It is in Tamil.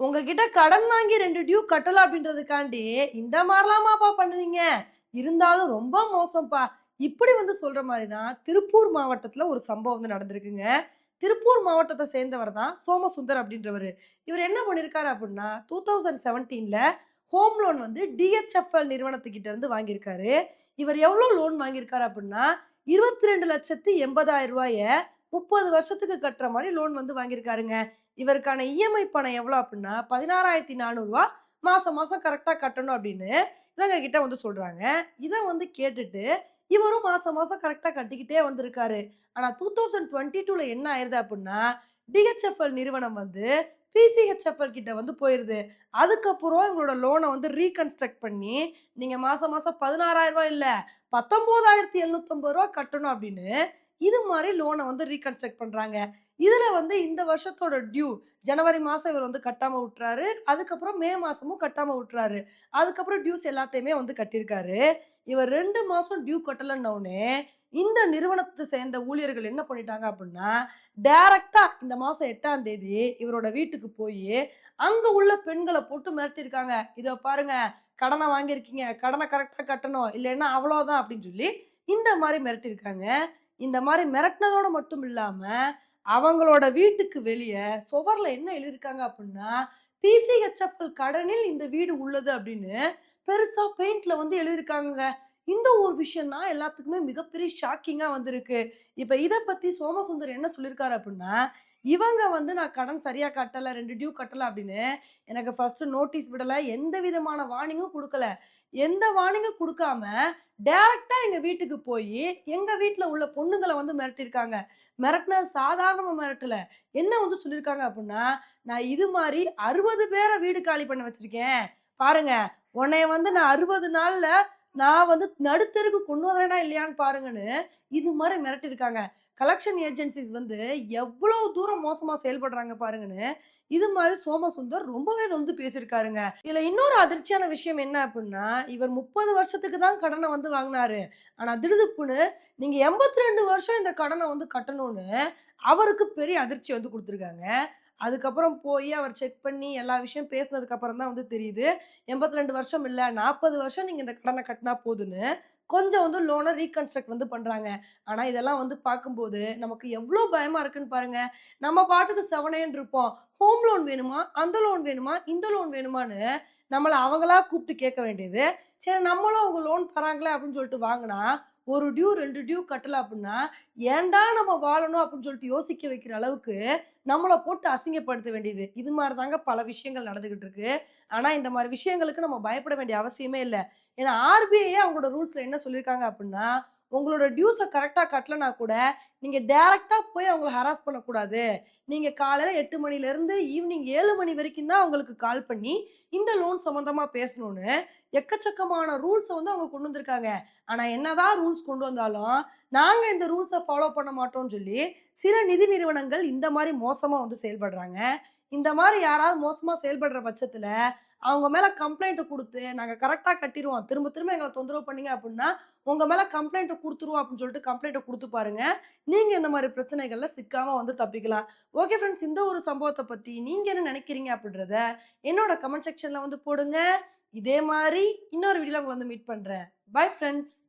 உங்ககிட்ட கடன் வாங்கி ரெண்டு டியூ கட்டலாம் அப்படின்றதுக்காண்டி இந்த மாதிரிலாமாப்பா பண்ணுவீங்க. இருந்தாலும் ரொம்ப மோசம்ப்பா. இப்படி வந்து சொல்ற மாதிரி தான் திருப்பூர் மாவட்டத்துல ஒரு சம்பவம் வந்து நடந்திருக்குங்க. திருப்பூர் மாவட்டத்தை சேர்ந்தவர் தான் சோமசுந்தர் அப்படின்றவர். இவர் என்ன பண்ணியிருக்காரு அப்படின்னா டூ தௌசண்ட் செவன்டீன்ல ஹோம் லோன் வந்து டிஹெச்எஃப்எல் நிறுவனத்துக்கிட்ட இருந்து வாங்கியிருக்காரு. இவர் எவ்வளோ லோன் வாங்கியிருக்காரு அப்படின்னா இருபத்தி ரெண்டு லட்சத்து எண்பதாயிரம் ரூபாய முப்பது வருஷத்துக்கு கட்டுற மாதிரி லோன் வந்து வாங்கியிருக்காருங்க. இவருக்கான இஎம்ஐ பணம் எவ்வளோ அப்படின்னா பதினாறாயிரத்தி நானூறுரூவா மாதம் மாதம் கரெக்டாக கட்டணும் அப்படின்னு இவங்க கிட்ட வந்து சொல்கிறாங்க இதை வந்து கேட்டுட்டு இவரும் மாதம் மாதம் கரெக்டாக கட்டிக்கிட்டே வந்திருக்காரு. ஆனால் டூ தௌசண்ட் டுவெண்ட்டி டூவில் என்ன ஆயிருது அப்படின்னா டிஹெச்எஃப்எல் நிறுவனம் வந்து பிசிஹெச்எஃப்எல் கிட்ட வந்து போயிருது. அதுக்கப்புறம் இவங்களோட லோனை வந்து ரீகன்ஸ்ட்ரக்ட் பண்ணி நீங்கள் மாதம் மாதம் பதினாறாயிரம் ரூபாய் பத்தொம்போதாயிரத்தி பத்தொன்பதாயிரத்தி ரூபா கட்டணும் அப்படின்னு இது மாதிரி லோனை வந்து ரீகன்ஸ்ட்ரக்ட் பண்ணுறாங்க இதில் வந்து இந்த வருஷத்தோட டியூ ஜனவரி மாதம் இவர் வந்து கட்டாமல் விட்டுறாரு. அதுக்கப்புறம் மே மாதமும் கட்டாமல் விட்டுறாரு. அதுக்கப்புறம் டியூஸ் எல்லாத்தையுமே வந்து கட்டியிருக்காரு. இவர் ரெண்டு மாதம் டியூ கட்டலைன்னொடனே இந்த நிறுவனத்தை சேர்ந்த ஊழியர்கள் என்ன பண்ணிட்டாங்க அப்படின்னா டைரக்டா இந்த மாசம் எட்டாம் தேதி இவரோட வீட்டுக்கு போய் அங்க உள்ள பெண்களை போட்டு மிரட்டியிருக்காங்க. இதை பாருங்க கடனை வாங்கியிருக்கீங்க கடனை கரெக்டாக கட்டணும் இல்லைன்னா அவ்வளோதான் அப்படின்னு சொல்லி இந்த மாதிரி மிரட்டியிருக்காங்க. இந்த மாதிரி மிரட்டினதோட மட்டும் இல்லாமல் அவங்களோட வீட்டுக்கு வெளியே சுவரில் என்ன எழுதியிருக்காங்க அப்படின்னா பிசிஹெச்எஃப்எல் கடனில் இந்த வீடு உள்ளது அப்படின்னு பெருசாக பெயிண்டில் வந்து எழுதியிருக்காங்க இந்த ஒரு விஷயம் தான் எல்லாத்துக்குமே மிகப்பெரிய ஷாக்கிங்காக வந்திருக்கு. இப்போ இதை பற்றி சோமசுந்தர் என்ன சொல்லியிருக்காரு அப்படின்னா இவங்க வந்து நான் கடன் சரியா கட்டலை ரெண்டு டியூ கட்டலை அப்படின்னு எனக்கு ஃபர்ஸ்ட் நோட்டீஸ் விடலை எந்த விதமான வார்னிங்கும் கொடுக்கல. எந்த வார்னிங்கும் கொடுக்காம டேரெக்டாக எங்க வீட்டுக்கு போய் எங்க வீட்டில் உள்ள பொண்ணுங்களை வந்து மிரட்டியிருக்காங்க. மிரட்டின சாதாரண மிரட்டல. என்ன வந்து சொல்லியிருக்காங்க அப்படின்னா நான் இது மாதிரி அறுபது பேரை வீடு காலி பண்ண வச்சிருக்கேன். பாருங்க உன்னைய வந்து நான் அறுபது நாள்ல நான் வந்து நடுத்தருக்கு கொண்டு வரேனா இல்லையான்னு பாருங்கன்னு இது மாதிரி மிரட்டியிருக்காங்க. கலெக்ஷன் ஏஜென்சிஸ் வந்து எவ்வளவு தூரம் மோசமா செயல்படுறாங்க பாருங்கன்னு இது மாதிரி சோமசுந்தர் ரொம்பவே வந்து பேசியிருக்காருங்க. இதுல இன்னொரு அதிர்ச்சியான விஷயம் என்ன அப்படின்னா இவர் முப்பது வருஷத்துக்கு தான் கடனை வந்து வாங்கினாரு. ஆனா திடுதுப்புன்னு நீங்க எண்பத்தி ரெண்டு வருஷம் இந்த கடனை வந்து கட்டணும்னு அவருக்கு பெரிய அதிர்ச்சி வந்து கொடுத்துருக்காங்க. அதுக்கப்புறம் போய் அவர் செக் பண்ணி எல்லா விஷயம் பேசினதுக்கப்புறம் தான் வந்து தெரியுது. எண்பத்தி ரெண்டு வருஷம் இல்லை நாற்பது வருஷம் நீங்கள் இந்த கடனை கட்டினா போதுன்னு கொஞ்சம் வந்து லோனை ரீகன்ஸ்ட்ரக்ட் வந்து பண்ணுறாங்க ஆனால் இதெல்லாம் வந்து பார்க்கும்போது நமக்கு எவ்வளோ பயமாக இருக்குன்னு பாருங்கள் நம்ம பாட்டுக்கு செவனேன்னு இருப்போம். ஹோம் லோன் வேணுமா? அந்த லோன் வேணுமா? இந்த லோன் வேணுமான்னு நம்மளை அவங்களா கூப்பிட்டு கேட்க வேண்டியது. சரி நம்மளும் அவங்க லோன் தராங்களே அப்படின்னு சொல்லிட்டு வாங்கினா ஒரு டியூ ரெண்டு டியூ கட்டலை அப்படின்னா ஏன்டா நம்ம வாழணும் அப்படின்னு சொல்லிட்டு யோசிக்க வைக்கிற அளவுக்கு நம்மளை போட்டு அசிங்கப்படுத்த வேண்டியது. இது மாதிரி தாங்க பல விஷயங்கள் நடந்துகிட்டு இருக்கு. ஆனால் இந்த மாதிரி விஷயங்களுக்கு நம்ம பயப்பட வேண்டிய அவசியமே இல்லை. ஏன்னா ஆர்பிஐ அவங்களோட ரூல்ஸில் என்ன சொல்லியிருக்காங்க அப்படின்னா உங்களோட டியூஸை கரெக்டாக கட்டலனா கூட நீங்கள் டேரெக்டாக போய் அவங்கள ஹராஸ் பண்ணக்கூடாது. நீங்கள் காலையில் எட்டு மணிலேருந்து ஈவினிங் ஏழு மணி வரைக்கும் தான் அவங்களுக்கு கால் பண்ணி இந்த லோன் சம்மந்தமாக பேசணும்னு எக்கச்சக்கமான ரூல்ஸை வந்து அவங்க கொண்டு வந்திருக்காங்க. ஆனால் என்னதான் ரூல்ஸ் கொண்டு வந்தாலும் நாங்கள் இந்த ரூல்ஸை ஃபாலோ பண்ண மாட்டோம்னு சொல்லி சில நிதி நிறுவனங்கள் இந்த மாதிரி மோசமாக வந்து செயல்படுறாங்க. இந்த மாதிரி யாராவது மோசமாக செயல்படுற பட்சத்தில் அவங்க மேலே கம்ப்ளைண்ட்டு கொடுத்து நாங்கள் கரெக்டாக கட்டிடுவோம். திரும்ப திரும்ப எங்களை தொந்தரவு பண்ணீங்க அப்படின்னா உங்க மேல கம்ப்ளைண்ட் கொடுத்துருவோம் அப்படின்னு சொல்லிட்டு கம்ப்ளைண்ட்டை கொடுத்து பாருங்க. நீங்க இந்த மாதிரி பிரச்சனைகள்ல சிக்காம வந்து தப்பிக்கலாம். ஓகே ஃப்ரெண்ட்ஸ் இந்த ஒரு சம்பவத்தை பத்தி நீங்க என்ன நினைக்கிறீங்க அப்படின்றத என்னோட கமெண்ட் செக்ஷன்ல வந்து போடுங்க. இதே மாதிரி இன்னொரு வீடியோல உங்களை வந்து மீட் பண்றேன். Bye friends